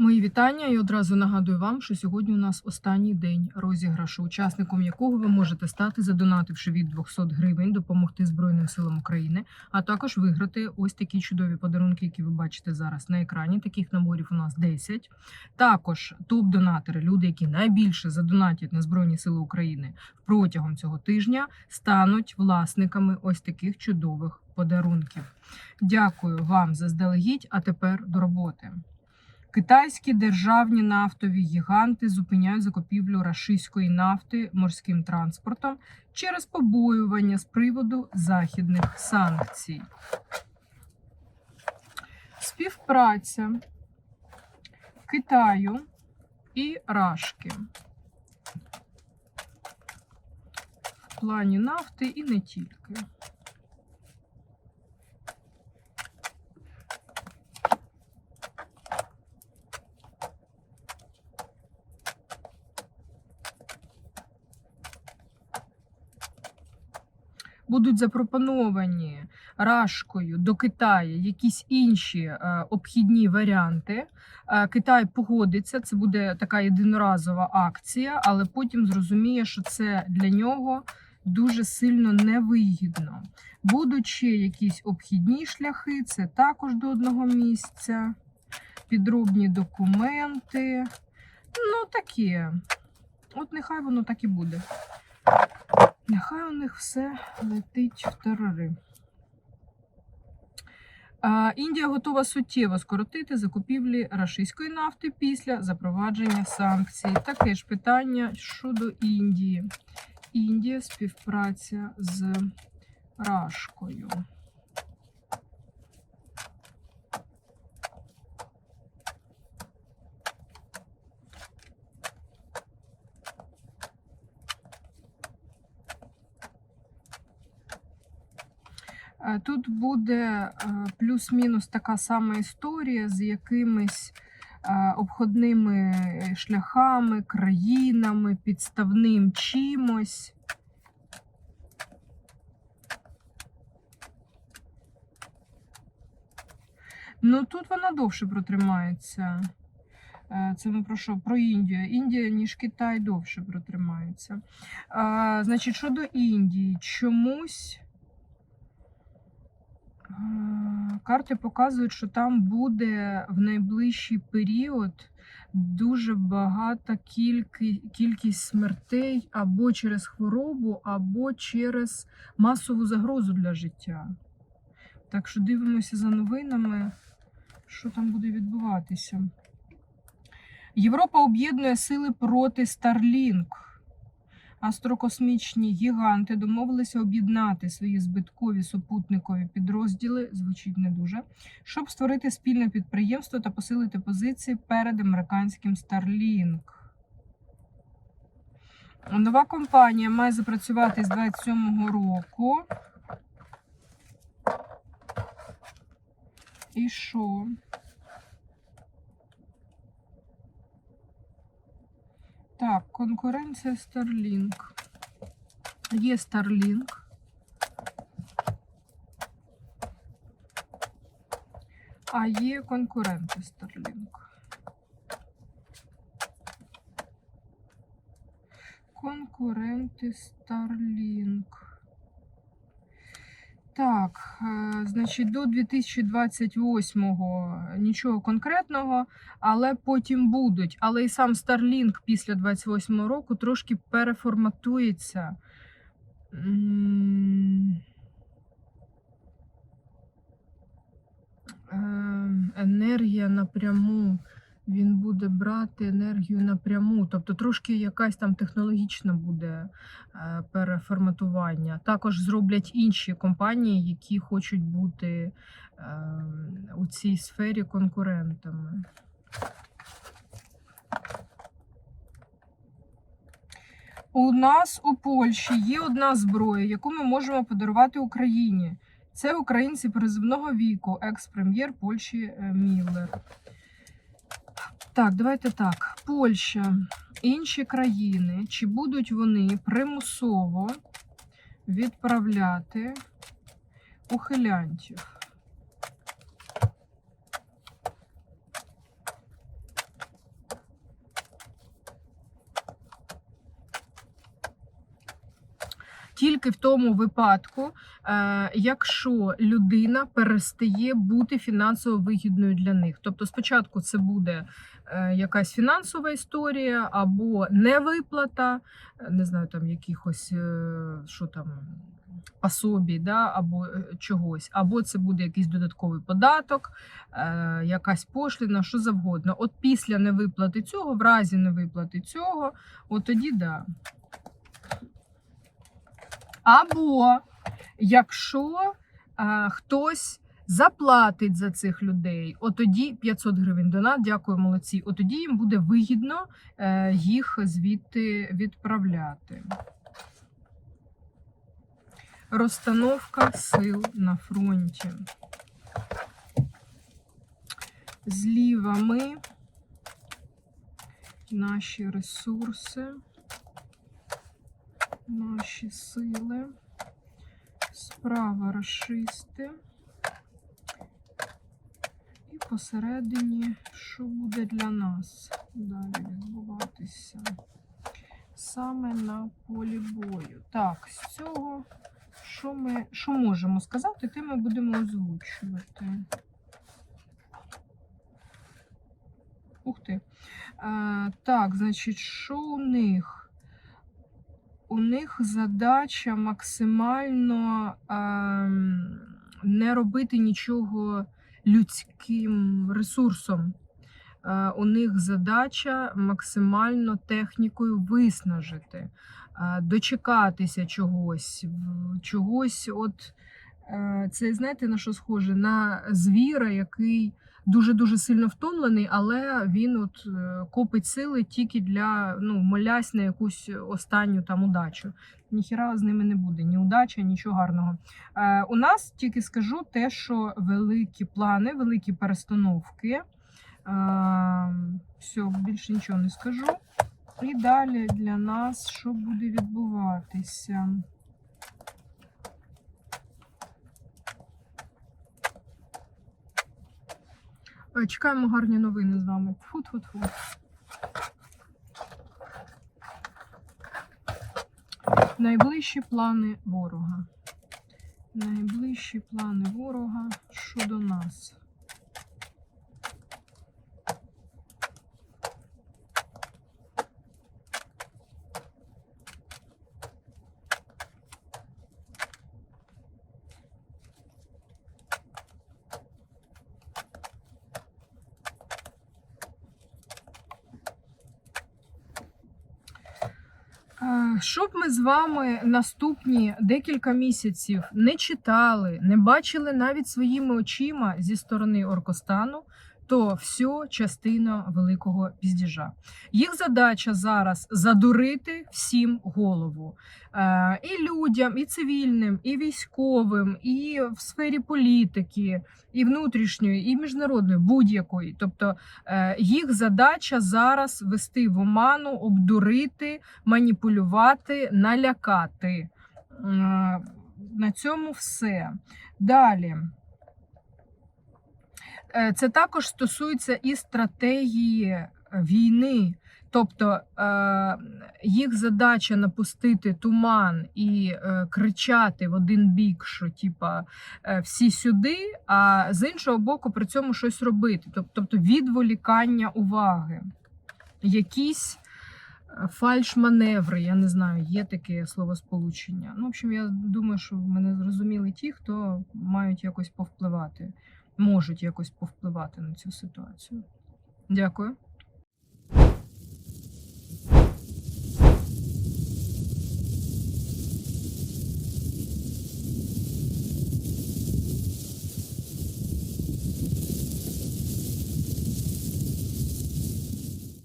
Мої вітання і одразу нагадую вам, що сьогодні у нас останній день розіграшу, учасником якого ви можете стати, задонативши від 200 гривень, допомогти Збройним силам України, а також виграти ось такі чудові подарунки, які ви бачите зараз на екрані. Таких наборів у нас 10. Також топ-донатори, люди, які найбільше задонатять на Збройні Сили України протягом цього тижня, стануть власниками ось таких чудових подарунків. Дякую вам заздалегідь. А тепер до роботи. Китайські державні нафтові гіганти зупиняють закупівлю рашистської нафти морським транспортом через побоювання з приводу західних санкцій. Співпраця Китаю і Рашки в плані нафти і не тільки. Будуть запропоновані Рашкою до Китаю якісь інші е, обхідні варіанти. Е, Китай погодиться, це буде така єдиноразова акція, але потім зрозуміє, що це для нього дуже сильно невигідно. Будуть ще якісь обхідні шляхи, це також до одного місця, підробні документи. Ну, таке. От нехай воно так і буде. Них все летить в терори. Індія готова суттєво скоротити закупівлі рашистської нафти після запровадження санкцій. Таке ж питання щодо Індії. Індія співпраця з Рашкою. Е, Тут буде е, плюс-мінус така сама історія з якимись е, обходними шляхами, країнами, підставним чимось. Ну тут вона довше протримається. Е, Це ми про що? Про Індію. Індія, ніж Китай, довше протримається. А, Значить, щодо Індії, чомусь. Е, Карти показують, що там буде в найближчий період дуже багата кількість, смертей або через хворобу, або через масову загрозу для життя. Так що дивимося за новинами, що там буде відбуватися. Європа об'єднує сили проти Starlink. Астрокосмічні гіганти домовилися об'єднати свої збиткові супутникові підрозділи, звучить не дуже, щоб створити спільне підприємство та посилити позиції перед американським Starlink. Нова компанія має запрацювати з 27-го року. І що? Так, конкуренція Starlink. Є Starlink. А є конкуренти Starlink. Конкуренти Starlink. Так, е, значить, до 2028-го нічого конкретного, але потім будуть. Але і сам Starlink після 28-го року трошки переформатується. Е, Енергія напряму. Він буде брати енергію напряму, тобто трошки якась там технологічна буде е, переформатування. Також зроблять інші компанії, які хочуть бути е, у цій сфері конкурентами. У нас у Польщі є одна зброя, яку ми можемо подарувати Україні. Це українці призивного віку, екс-прем'єр Польщі е, Міллер. Так, давайте так. Польща, інші країни, чи будуть вони примусово відправляти ухилянтів? Тільки в тому випадку, е, якщо людина перестає бути фінансово вигідною для них. Тобто, спочатку це буде е, якась фінансова історія або невиплата, е, не знаю, там якихось що там. Пособі, да, або чогось, або це буде якийсь додатковий податок, е, якась пошліна, що завгодно. От після невиплати цього, в разі невиплати цього, от тоді да. Або якщо е, хтось заплатить за цих людей, от тоді 500 гривень донат, дякую, молодці. От тоді їм буде вигідно е, їх звідти відправляти. Розстановка сил на фронті. Зліва ми наші ресурси, наші сили, справа расисти. І посередині, що буде для нас далі відбуватися саме на полі бою. Так, з цього, що ми що можемо сказати, те ми будемо озвучувати. Ух ти. А, так, значить, що у них? У них задача максимально а, не робити нічого людським ресурсом. Е, У них задача максимально технікою виснажити, е, дочекатися чогось, чогось. От е, це знаєте на що схоже? На звіра, який дуже-дуже сильно втомлений, але він от е, копить сили тільки для ну, молясь на якусь останню там удачу. Ніхіра з ними не буде, ні удача, нічого гарного. Е, у нас тільки скажу те, що великі плани, великі перестановки. Все, більше нічого не скажу. І далі для нас що буде відбуватися? Чекаємо гарні новини з вами. Фу-фу-фу. Найближчі плани ворога. Найближчі плани ворога щодо нас. Е, Щоб ми з вами наступні декілька місяців не читали, не бачили навіть своїми очима зі сторони Оркостану, то все частина великого піздіжа. Їх задача зараз задурити всім голову. Е, І людям, і цивільним, і військовим, і в сфері політики, і внутрішньої, і міжнародної, будь-якої. Тобто е, їх задача зараз вести в оману, обдурити, маніпулювати, налякати. Е, На цьому все. Далі. Е, Це також стосується і стратегії е, війни. Тобто е, їх задача напустити туман і кричати в один бік, що типа всі сюди, а з іншого боку, при цьому щось робити. Тобто відволікання уваги. Якісь фальш-маневри, я не знаю, є таке словосполучення. Ну, в общем, я думаю, що мене зрозуміли ті, хто мають якось повпливати, можуть якось повпливати на цю ситуацію. Дякую.